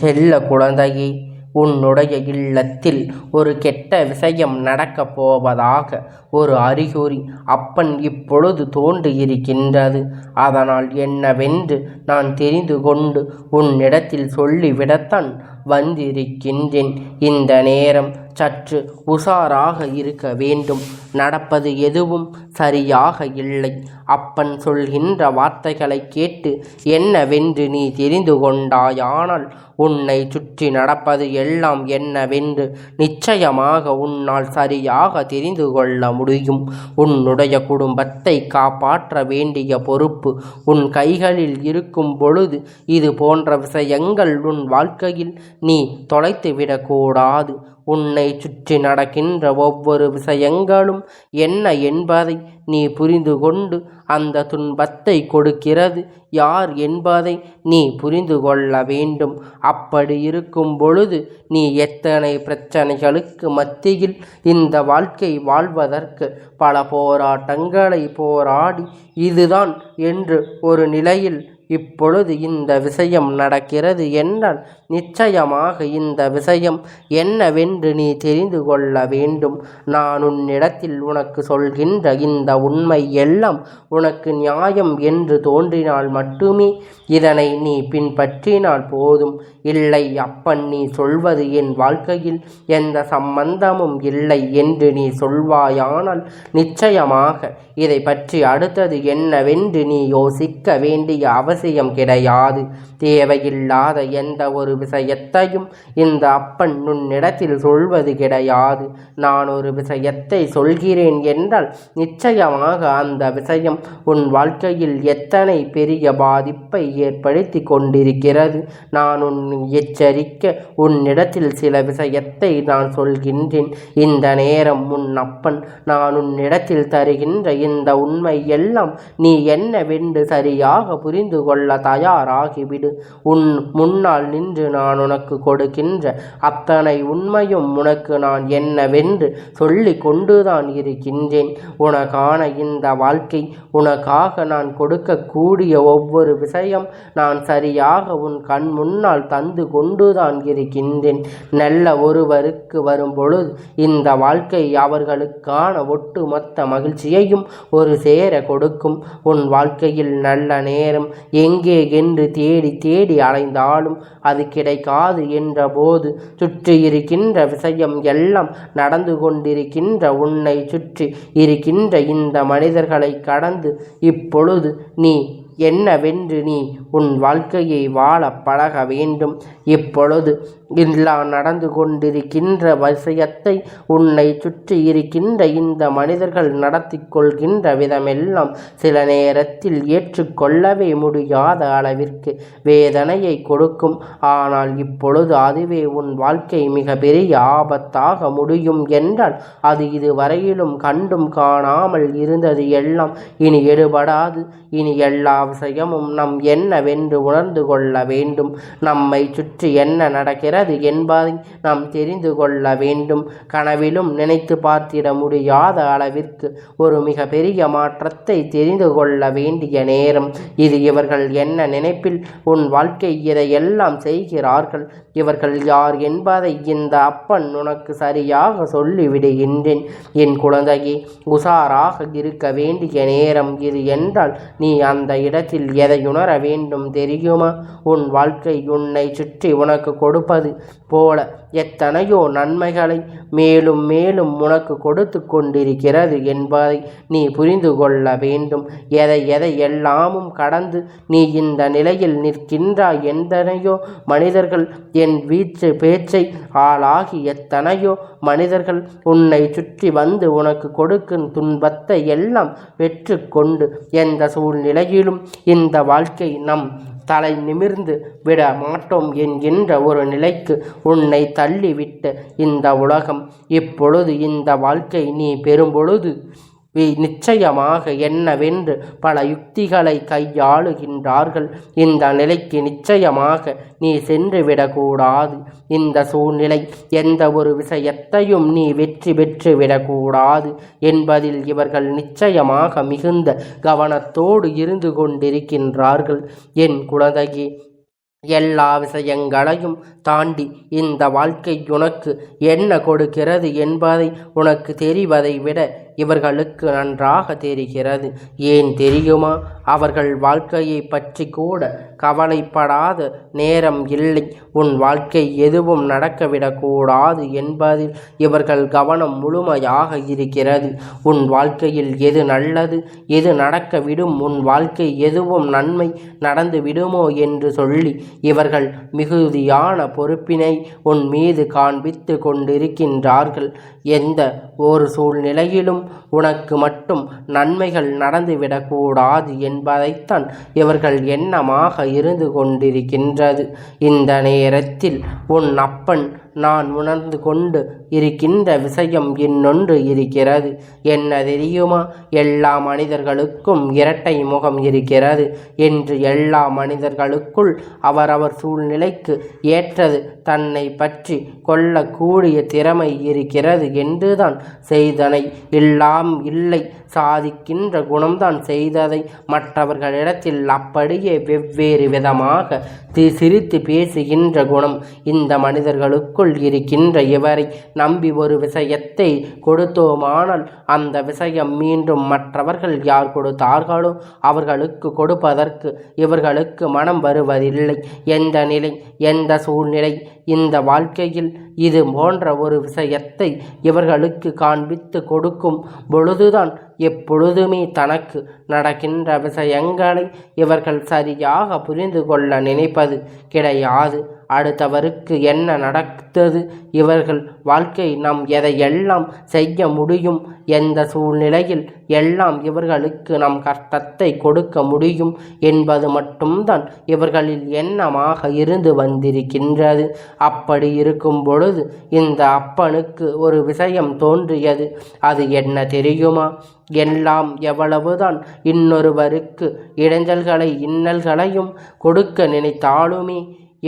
செல்ல குழந்தையே உன்னுடைய இல்லத்தில் ஒரு கெட்ட விஷயம் நடக்கப் போவதாக ஒரு அறிகுறி அப்பன் இப்பொழுது தோன்றியிருக்கின்றது அதனால் என்னவென்று நான் தெரிந்து கொண்டு உன்னிடத்தில் சொல்லிவிடத்தான் வந்திருக்கின்றேன். இந்த நேரம் சற்று உஷாராக இருக்க வேண்டும். நடப்பது எதுவும் சரியாக இல்லை. அப்பன் சொல்கின்ற வார்த்தைகளை கேட்டு என்னவென்று நீ தெரிந்து கொண்டாயானால் உன்னை சுற்றி நடப்பது எல்லாம் என்னவென்று நிச்சயமாக உன்னால் சரியாக தெரிந்து கொள்ள முடியும். உன்னுடைய குடும்பத்தை காப்பாற்ற வேண்டிய பொறுப்பு உன் கைகளில் இருக்கும் பொழுது இது போன்ற விஷயங்கள் உன் வாழ்க்கையில் நீ தொலைத்துவிடக்கூடாது உன்னை சுற்றி நடக்கின்ற ஒவ்வொரு விஷயங்களும் என்ன என்பதை நீ புரிந்து கொண்டு அந்த துன்பத்தை கொடுக்கிறது. யார் என்பதை நீ புரிந்து கொள்ள வேண்டும். அப்படி இருக்கும் பொழுது நீ எத்தனை பிரச்சனைகளுக்கு மத்தியில் இந்த வாழ்க்கை வாழ்வதற்கு பல போராட்டங்களை போராடி இதுதான் என்று ஒரு நிலையில் இப்பொழுது இந்த விஷயம் நடக்கிறது என்றால் நிச்சயமாக இந்த விஷயம் என்னவென்று நீ தெரிந்து கொள்ள வேண்டும். நான் உன்னிடத்தில் உனக்கு சொல்கின்ற இந்த உண்மை எல்லாம் உனக்கு நியாயம் என்று தோன்றினால் மட்டுமே இதனை நீ பின்பற்றினால் போதும். இல்லை அப்பன் நீ சொல்வது என் வாழ்க்கையில் எந்த சம்பந்தமும் இல்லை என்று நீ சொல்வாயானால் நிச்சயமாக இதை பற்றி அடுத்தது என்னவென்று நீ யோசிக்க வேண்டிய அவசியம் கிடையாது. தேவையில்லாத எந்த ஒரு விஷயத்தையும் இந்த அப்பன் உன்னிடத்தில் சொல்வது கிடையாது. நான் ஒரு விஷயத்தை சொல்கிறேன் என்றால் நிச்சயமாக அந்த விஷயம் உன் வாழ்க்கையில் எத்தனை பெரிய பாதிப்பை ஏற்படுத்தி கொண்டிருக்கிறது. நான் உன் எச்சரிக்க உன்னிடத்தில் சில விஷயத்தை நான் சொல்கின்றேன். இந்த நேரம் உன் அப்பன் நான் உன்னிடத்தில் தருகின்ற இந்த உண்மை எல்லாம் நீ என்னவென்று சரியாக புரிந்து கொள்ள தயாராகிவிடு உன் முன்னால் நின்று நான் உனக்கு கொடுக்கின்ற அத்தனை உண்மையும் உனக்கு நான் என்னவென்று சொல்லி கொண்டுதான் இருக்கின்றேன். உனக்கான இந்த வாழ்க்கை உனக்காக நான் கொடுக்கக்கூடிய ஒவ்வொரு விஷயம் நான் சரியாக உன் கண் முன்னால் தந்து கொண்டுதான் இருக்கின்றேன். நல்ல ஒருவருக்கு வரும் பொழுது இந்த வாழ்க்கை அவர்களுக்கான ஒட்டுமொத்த மகிழ்ச்சியையும் ஒரு சேர கொடுக்கும். உன் வாழ்க்கையில் நல்ல நேரம் எங்கே என்று தேடி தேடி அலைந்தாலும் அது கிடைக்காது என்ற போது சுற்றி இருக்கின்ற விஷயம் எல்லாம் நடந்து கொண்டிருக்கின்ற உன்னை சுற்றி இருக்கின்ற இந்த மனிதர்களை கடந்து இப்பொழுது நீ என்னவென்று நீ உன் வாழ்க்கையை வாழ பழக வேண்டும். இப்பொழுது இல்லா நடந்து கொண்டிருக்கின்ற விஷயத்தை உன்னை சுற்றி இருக்கின்ற இந்த மனிதர்கள் நடத்தி கொள்கின்ற விதமெல்லாம் சில நேரத்தில் ஏற்றுக்கொள்ளவே முடியாத அளவிற்கு வேதனையை கொடுக்கும். ஆனால் இப்பொழுது அதுவே உன் வாழ்க்கை மிகப்பெரிய ஆபத்தாக முடியும் என்றால் அது இதுவரையிலும் கண்டும் காணாமல் இருந்தது எல்லாம் இனி எடுபடாது. இனி எல்லா விஷயமும் நம் என்னவென்று உணர்ந்து கொள்ள வேண்டும். நம்மை சுற்றி என்ன நடக்கிறது? என்பதை நாம் தெரிந்து கொள்ள வேண்டும். கனவிலும் நினைத்து பார்த்திட முடியாத அளவிற்கு ஒரு மிக பெரிய மாற்றத்தை தெரிந்து கொள்ள வேண்டிய நேரம். இது இவர்கள் என்ன நினைப்பில் உன் வாழ்க்கை இதையெல்லாம் செய்கிறார்கள்? இவர்கள் யார் என்பதை இந்த அப்பன் உனக்கு சரியாக சொல்லிவிடுகின்றேன். என் குழந்தையே உஷாராக இருக்க வேண்டிய நேரம் இது என்றால் நீ அந்த இடத்தில் எதை உணர வேண்டும் தெரியுமா? உன் வாழ்க்கை உன்னை சுற்றி உனக்கு கொடுப்பது போல எத்தனையோ நன்மைகளை மேலும் மேலும் உனக்கு கொடுத்து கொண்டிருக்கிறது என்பதை நீ புரிந்து கொள்ள வேண்டும். எதை எதை எல்லாமும் கடந்து நீ இந்த நிலையில் நிற்கின்றாய் எத்தனையோ மனிதர்கள் என் வீச்சு பேச்சை ஆளாகி எத்தனையோ மனிதர்கள் உன்னை சுற்றி வந்து உனக்கு கொடுக்கும் துன்பத்தை எல்லாம் பெற்றுக்கொண்டு எந்த சூழ்நிலையிலும் இந்த வாழ்க்கை நம் தலை நிமிர்ந்து விட மாட்டோம் என்கின்ற ஒரு நிலைக்கு உன்னை தள்ளிவிட்ட இந்த உலகம். இப்பொழுது இந்த வாழ்க்கை நீ பெறும்பொழுது நிச்சயமாக என்னவென்று பல யுக்திகளை கையாளுகின்றார்கள். இந்த நிலைக்கு நிச்சயமாக நீ சென்று விடக்கூடாது. இந்த சூழ்நிலை எந்த ஒரு விஷயத்தையும் நீ வெற்றி பெற்று விடக்கூடாது என்பதில் இவர்கள் நிச்சயமாக மிகுந்த கவனத்தோடு இருந்து கொண்டிருக்கின்றார்கள். என் குழந்தையே எல்லா விஷயங்களையும் தாண்டி இந்த வாழ்க்கை உனக்கு என்ன கொடுக்கிறது என்பதை உனக்கு தெரிவதை விட இவர்களுக்கு நன்றாக தெரிகிறது. ஏன் தெரியுமா? அவர்கள் வாழ்க்கையை பற்றி கூட கவலைப்படாத நேரம் இல்லை. உன் வாழ்க்கை எதுவும் நடக்கவிடக்கூடாது என்பதில் இவர்கள் கவனம் முழுமையாக இருக்கிறது. உன் வாழ்க்கையில் எது நல்லது? எது நடக்க விடும் உன் வாழ்க்கை எதுவும் நன்மை நடந்து விடுமோ என்று சொல்லி இவர்கள் மிகுதியான பொறுப்பினை உன் மீது காண்பித்து கொண்டிருக்கின்றார்கள். எந்த ஒரு சூழ்நிலையிலும் உனக்கு மட்டும் நன்மைகள் நடந்துவிடக்கூடாது என்பதைத்தான் இவர்கள் எண்ணமாக இருந்து கொண்டிருக்கின்றது. இந்த நேரத்தில் உன் அப்பன் நான் உணர்ந்து கொண்டு இருக்கின்ற விஷயம் இன்னொன்று இருக்கிறது. என்ன தெரியுமா? எல்லா மனிதர்களுக்கும் இரட்டை முகம் இருக்கிறது. என்று எல்லா மனிதர்களுக்குள் அவரவர் சூழ்நிலைக்கு ஏற்றது. தன்னை பற்றி கொள்ளக்கூடிய திறமை இருக்கிறது என்றுதான் செய்தனை. எல்லாம் இல்லை. சாதிக்கின்ற குணம்தான் செய்ததை மற்றவர்களிடத்தில் அப்படியே வெவ்வேறு விதமாக சிரித்து பேசுகின்ற குணம் இந்த மனிதர்களுக்குள் இருக்கின்ற இவரை நம்பி ஒரு விஷயத்தை கொடுத்தோமானால் அந்த விஷயம் மீண்டும் மற்றவர்கள் யார் கொடுத்தார்களோ அவர்களுக்கு கொடுப்பதற்கு இவர்களுக்கு மனம் வருவதில்லை. எந்த நிலை எந்த சூழ்நிலை இந்த வாழ்க்கையில் இது போன்ற ஒரு விஷயத்தை இவர்களுக்கு காண்பித்து கொடுக்கும் பொழுதுதான் எப்பொழுதுமே தனக்கு நடக்கின்ற விஷயங்களை இவர்கள் சரியாக புரிந்து கொள்ள நினைப்பது கிடையாது. அடுத்தவருக்கு என்ன நடத்தது இவர்கள் வாழ்க்கை நாம் எதையெல்லாம் செய்ய முடியும் எந்த சூழ்நிலையில் எல்லாம் இவர்களுக்கு நம் கஷ்டத்தை கொடுக்க முடியும் என்பது மட்டும்தான் இவர்களில் எண்ணமாக இருந்து வந்திருக்கின்றது. அப்படி இருக்கும் பொழுது இந்த அப்பனுக்கு ஒரு விஷயம் தோன்றியது. அது என்ன தெரியுமா? எல்லாம் எவ்வளவுதான் இன்னொருவருக்கு இடைஞ்சல்களை இன்னல்களையும் கொடுக்க நினைத்தாலுமே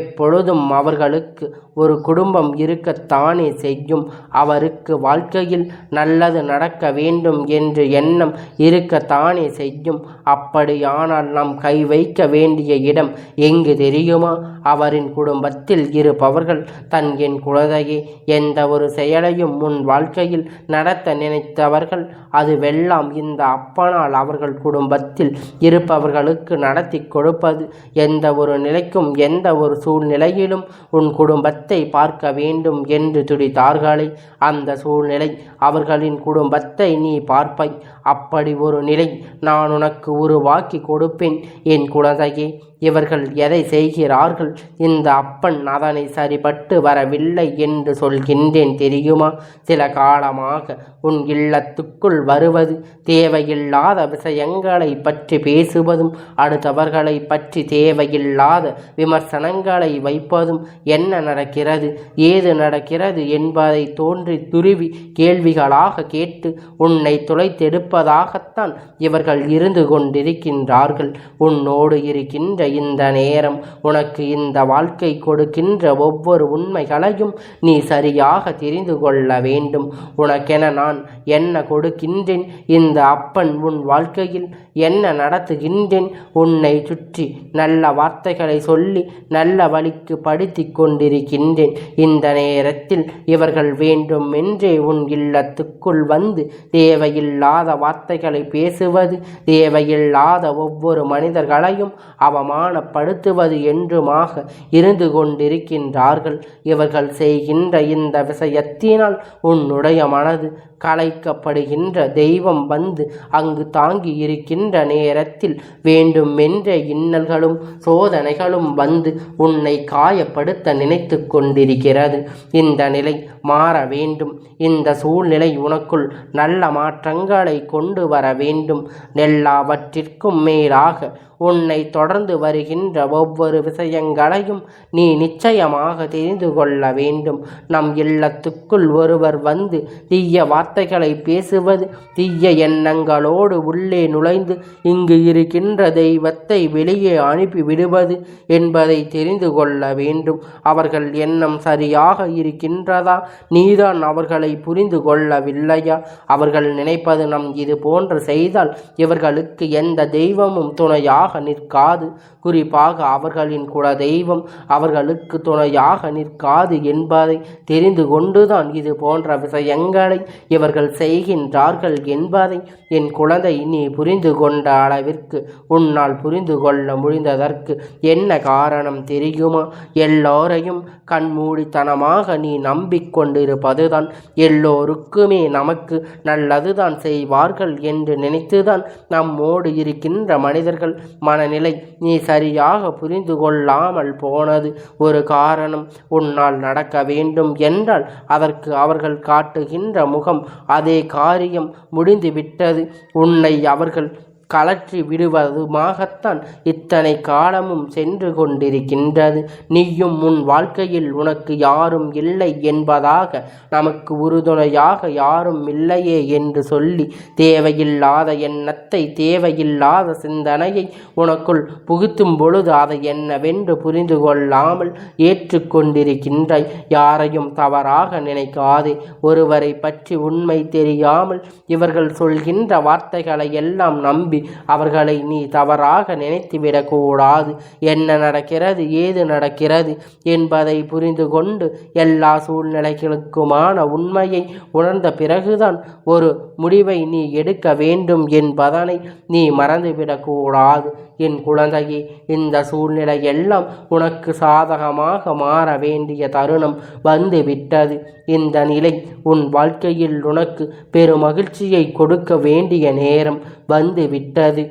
எப்பொழுதும் அவர்களுக்கு ஒரு குடும்பம் இருக்கத்தானே செய்யும். அவருக்கு வாழ்க்கையில் நல்லது நடக்க வேண்டும் என்று எண்ணம் இருக்கத்தானே செய்யும். அப்படியானால் நாம் கை வைக்க வேண்டிய இடம் எங்கு தெரியுமா? அவரின் குடும்பத்தில் இருப்பவர்கள் தன் என் குழந்தையே எந்த ஒரு செயலையும் முன் வாழ்க்கையில் நடத்த நினைத்தவர்கள் அதுவெல்லாம் இந்த அப்பனால் அவர்கள் குடும்பத்தில் இருப்பவர்களுக்கு நடத்தி கொடுப்பது எந்த ஒரு நிலைக்கும் எந்த ஒரு சூழ்நிலையிலும் உன் குடும்பத்தை பார்க்க வேண்டும் என்று துடித்தார்களே. அந்த சூழ்நிலை அவர்களின் குடும்பத்தை நீ பார்ப்பாய் அப்படி ஒரு நிலை நான் உனக்கு உருவாக்கி கொடுப்பேன். என் குழந்தையே இவர்கள் எதை செய்கிறார்கள்? இந்த அப்பன் அதனை சரிபட்டு வரவில்லை என்று சொல்கின்றேன் தெரியுமா? சில காலமாக உன் இல்லத்துக்குள் வருவது தேவையில்லாத விஷயங்களை பற்றி பேசுவதும் அடுத்தவர்களை பற்றி தேவையில்லாத விமர்சனங்களை வைப்பதும் என்ன நடக்கிறது? ஏது நடக்கிறது என்பதை தோன்றி துருவி கேள்விகளாக கேட்டு உன்னை துளைத்தெடுப்பதாகத்தான் இவர்கள் இருந்து கொண்டிருக்கின்றார்கள். உன்னோடு இருக்கின்ற இந்த நேரம் உனக்கு இந்த வாழ்க்கை கொடுக்கின்ற ஒவ்வொரு உண்மைகளையும் நீ சரியாக தெரிந்து கொள்ள வேண்டும். உனக்கென நான் என்ன கொடுக்கின்றேன்? இந்த அப்பன் உன் வாழ்க்கையில் என்ன நடத்துகின்றேன்? உன்னை சுற்றி நல்ல வார்த்தைகளை சொல்லி நல்ல வழிக்கு படுத்தி கொண்டிருக்கின்றேன். இந்த நேரத்தில் இவர்கள் வேண்டும் என்றே உன் இல்லத்துக்குள் வந்து தேவையில்லாத வார்த்தைகளை பேசுவது தேவையில்லாத ஒவ்வொரு மனிதர்களையும் அவமானப்படுத்துவது என்றுமாக இருந்து கொண்டிருக்கின்றார்கள். இவர்கள் செய்கின்ற இந்த விஷயத்தினால் உன்னுடைய மனது கலைக்கப்படுகின்ற தெய்வம் வந்து அங்கு தாங்கி இருக்கின்ற நேரத்தில் வேண்டுமென்ற இன்னல்களும் சோதனைகளும் வந்து உன்னை காயப்படுத்த நினைத்து கொண்டிருக்கிறது. இந்த நிலை மாற வேண்டும். இந்த சூழ்நிலை உனக்குள் நல்ல மாற்றங்களை கொண்டு வர வேண்டும். எல்லாவற்றிற்கும் மேலாக உன்னை தொடர்ந்து வருகின்ற ஒவ்வொரு விஷயங்களையும் நீ நிச்சயமாக தெரிந்து கொள்ள வேண்டும். நம் இல்லத்துக்குள் ஒருவர் வந்து தீய வார்த்தைகளை பேசுவது தீய எண்ணங்களோடு உள்ளே நுழைந்து இங்கு இருக்கின்ற தெய்வத்தை வெளியே அனுப்பி விடுவது என்பதை தெரிந்து கொள்ள வேண்டும். அவர்கள் எண்ணம் சரியாக இருக்கின்றதா? நீதான் அவர்களை புரிந்து கொள்ளவில்லையா? அவர்கள் நினைப்பது நம் இது போன்று செய்தால் இவர்களுக்கு எந்த தெய்வமும் துணையாக நிற்காது. குறிப்பாக அவர்களின் குலதெய்வம் அவர்களுக்கு துணையாக நிற்காது என்பதை தெரிந்து கொண்டுதான் இது போன்ற விஷயங்களை இவர்கள் செய்கின்றார்கள் என்பதை என் குழந்தை நீ புரிந்து கொண்ட அளவிற்கு உன்னால் புரிந்து கொள்ள முடிந்ததற்கு என்ன காரணம் தெரியுமா? எல்லோரையும் கண்மூடித்தனமாக நீ நம்பிக்கொண்டிருப்பதுதான் எல்லோருக்குமே நமக்கு நல்லதுதான் செய்வார்கள் என்று நினைத்துதான் நம்மோடு இருக்கின்ற மனிதர்கள் மனநிலை நீ சரியாக புரிந்து கொள்ளாமல் போனது ஒரு காரணம் உன்னால் நடக்க வேண்டும் என்றால் அதற்கு அவர்கள் காட்டுகின்ற முகம் அதே காரியம் முடிந்துவிட்டது. உன்னை அவர்கள் கலற்றி விடுவதுமாகத்தான் இத்தனை காலமும் சென்று கொண்டிருக்கின்றது. நீயும் உன் வாழ்க்கையில் உனக்கு யாரும் இல்லை என்பதாக நமக்கு உறுதுணையாக யாரும் இல்லையே என்று சொல்லி தேவையில்லாத எண்ணத்தை தேவையில்லாத சிந்தனையை உனக்குள் புகுத்தும் பொழுது அதை என்னவென்று புரிந்து கொள்ளாமல் ஏற்றுக்கொண்டிருக்கின்றாய். யாரையும் தவறாக நினைக்காதே. ஒருவரை பற்றி உண்மை தெரியாமல் இவர்கள் சொல்கின்ற வார்த்தைகளை எல்லாம் நம்பி அவர்களை நீ தவறாக நினைத்துவிடக்கூடாது. என்ன நடக்கிறது ஏது நடக்கிறது என்பதை புரிந்து கொண்டு எல்லா சூழ்நிலைகளுக்குமான உண்மையை உணர்ந்த பிறகுதான் ஒரு முடிவை நீ எடுக்க வேண்டும் என்பதனை நீ மறந்துவிடக்கூடாது. என் குழந்தையே இந்த சூழ்நிலை எல்லாம் உனக்கு சாதகமாக மாற வேண்டிய தருணம் வந்து விட்டது இந்த நிலை உன் வாழ்க்கையில் உனக்கு பெருமகிழ்ச்சியை கொடுக்க வேண்டிய நேரம் வந்து விட்டது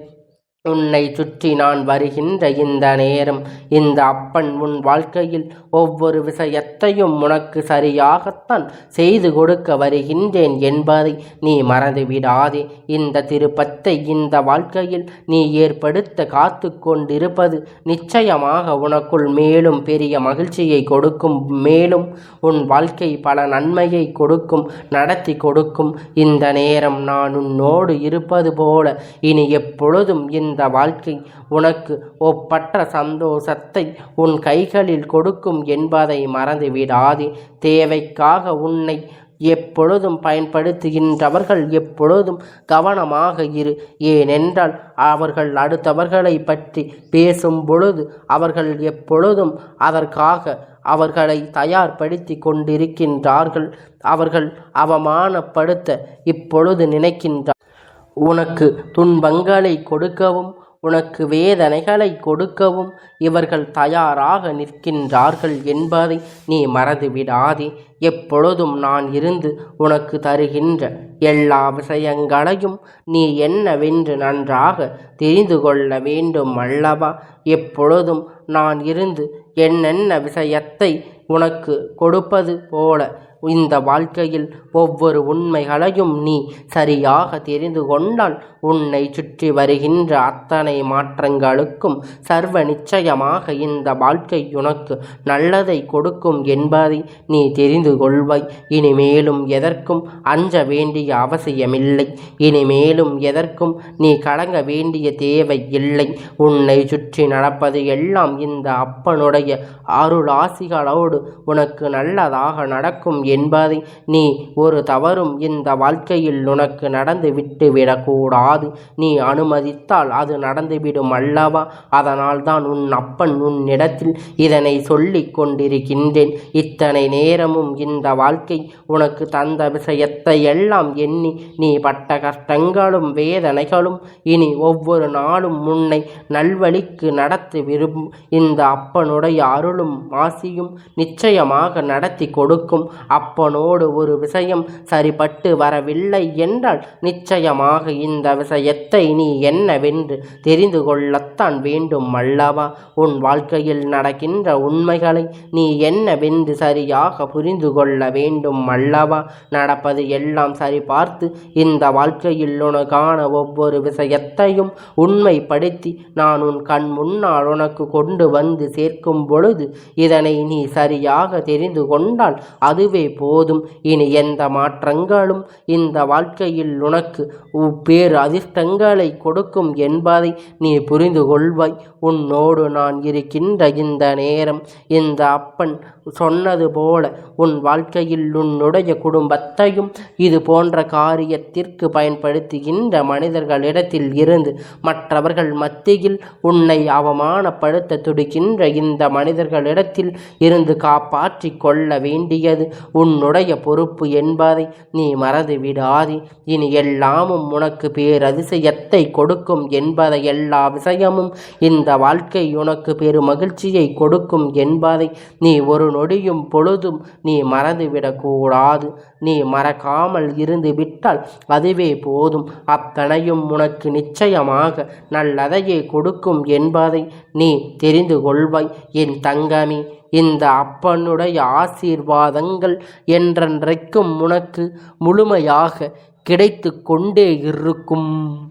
உன்னை சுற்றி நான் வருகின்ற இந்த நேரம் இந்த அப்பன் உன் வாழ்க்கையில் ஒவ்வொரு விஷயத்தையும் உனக்கு சரியாகத்தான் செய்து கொடுக்க வருகின்றேன் என்பதை நீ மறந்துவிடாதே. இந்த திருப்பத்தை இந்த வாழ்க்கையில் நீ ஏற்படுத்த காத்து கொண்டிருப்பது நிச்சயமாக உனக்குள் மேலும் பெரிய மகிழ்ச்சியை கொடுக்கும் மேலும் உன் வாழ்க்கை பல நன்மையை கொடுக்கும் நடத்தி கொடுக்கும். இந்த நேரம் நான் உன்னோடு இருப்பது போல இனி எப்பொழுதும் இந்த இந்த வாழ்க்கை உனக்கு ஒப்பற்ற சந்தோஷத்தை உன் கைகளில் கொடுக்கும் என்பதை மறந்துவிடாதே. தேவைக்காக உன்னை எப்பொழுதும் பயன்படுத்துகின்றவர்கள் எப்பொழுதும் கவனமாக இரு. ஏனென்றால் அவர்கள் அடுத்தவர்களை பற்றி பேசும் பொழுது அவர்கள் எப்பொழுதும் அதற்காக அவர்களை தயார்படுத்தி கொண்டிருக்கின்றார்கள். அவர்கள் அவமானப்படுத்த இப்பொழுது நினைக்கின்றார் உனக்கு துன்பங்களை கொடுக்கவும் உனக்கு வேதனைகளை கொடுக்கவும் இவர்கள் தயாராக நிற்கின்றார்கள் என்பதை நீ மறந்துவிடாதே. எப்பொழுதும் நான் இருந்து உனக்கு தருகின்ற எல்லா விஷயங்களையும் நீ என்னவென்று நன்றாக தெரிந்து கொள்ள வேண்டும் அல்லவா? எப்பொழுதும் நான் இருந்து என்னென்ன விஷயத்தை உனக்கு கொடுப்பது போல இந்த வாழ்க்கையில் ஒவ்வொரு உண்மைகளையும் நீ சரியாக தெரிந்து கொண்டால் உன்னை சுற்றி வருகின்ற அத்தனை மாற்றங்களுக்கும் சர்வ நிச்சயமாக இந்த வாழ்க்கை உனக்கு நல்லதை கொடுக்கும் என்பதை நீ தெரிந்து கொள்வாய். இனிமேலும் எதற்கும் அஞ்ச வேண்டிய அவசியமில்லை. இனிமேலும் எதற்கும் நீ கலங்க வேண்டிய தேவை இல்லை. உன்னை சுற்றி நடப்பது எல்லாம் இந்த அப்பனுடைய அருளாசிகளோடு உனக்கு நல்லதாக நடக்கும் என்பதை. நீ ஒரு தவறும் இந்த வாழ்க்கையில் உனக்கு நடந்து விட்டு விடக்கூடாது. நீ அனுமதித்தால் அது நடந்துவிடும் அல்லவா? அதனால்தான் உன் அப்பன் உன்னிடத்தில் இதனை சொல்லிக் கொண்டிருக்கின்றேன். இத்தனை நேரமும் இந்த வாழ்க்கை உனக்கு தந்த விஷயத்தை எல்லாம் எண்ணி நீ பட்ட கஷ்டங்களும் வேதனைகளும் இனி ஒவ்வொரு நாளும் முன்னை நல்வழிக்கு நடத்தி விரும்பும் இந்த அப்பனுடைய அருளும் ஆசியும் நிச்சயமாக நடத்தி கொடுக்கும். அப்பனோடு ஒரு விஷயம் சரிபட்டு வரவில்லை என்றால் நிச்சயமாக இந்த விஷயத்தை நீ என்னவென்று தெரிந்து கொள்ளத்தான் வேண்டும் அல்லவா? உன் வாழ்க்கையில் நடக்கின்ற உண்மைகளை நீ என்னவென்று சரியாக புரிந்து கொள்ள வேண்டும் அல்லவா? நடப்பது எல்லாம் சரி பார்த்து இந்த வாழ்க்கையில் உனக்கான ஒவ்வொரு விஷயத்தையும் உண்மைப்படுத்தி நான் உன் கண் முன்னால் உனக்கு கொண்டு வந்து சேர்க்கும் பொழுது இதனை நீ சரியாக தெரிந்து கொண்டால் அதுவே போதும். இனி எந்த மாற்றங்களும் இந்த வாழ்க்கையில் உனக்கு பேர் அதிர்ஷ்டங்களை கொடுக்கும் என்பதை நீ புரிந்து கொள்வாய் உன்னோடு நான் இருக்கின்ற இந்த நேரம் இந்த அப்பன் சொன்னது போல உன் வாழ்க்கையில் உன்னுடைய குடும்பத்தையும் இது போன்ற காரியத்திற்கு பயன்படுத்துகின்ற மனிதர்களிடத்தில் இருந்து மற்றவர்கள் மத்தியில் உன்னை அவமானப்படுத்த துடிக்கின்ற இந்த மனிதர்களிடத்தில் இருந்து காப்பாற்றிக் கொள்ள வேண்டியது உன்னுடைய பொறுப்பு என்பதை நீ மறந்து விடாதே. இனி எல்லாமும் உனக்கு பேரதிசயத்தை கொடுக்கும் என்பதை எல்லா விஷயமும் இந்த வாழ்க்கை உனக்கு பெரு மகிழ்ச்சியை கொடுக்கும் என்பதை நீ ஒரு நொடியும் பொழுதும் நீ மறந்துவிடக்கூடாது. நீ மறக்காமல் இருந்து விட்டால் அதுவே போதும். அத்தனையும் உனக்கு நிச்சயமாக நல்லதையே கொடுக்கும் என்பதை நீ தெரிந்து கொள்வாய் என் தங்கமே இந்த அப்பனுடைய ஆசீர்வாதங்கள் என்றென்றைக்கும் உனக்கு முழுமையாக கிடைத்து கொண்டே இருக்கும்.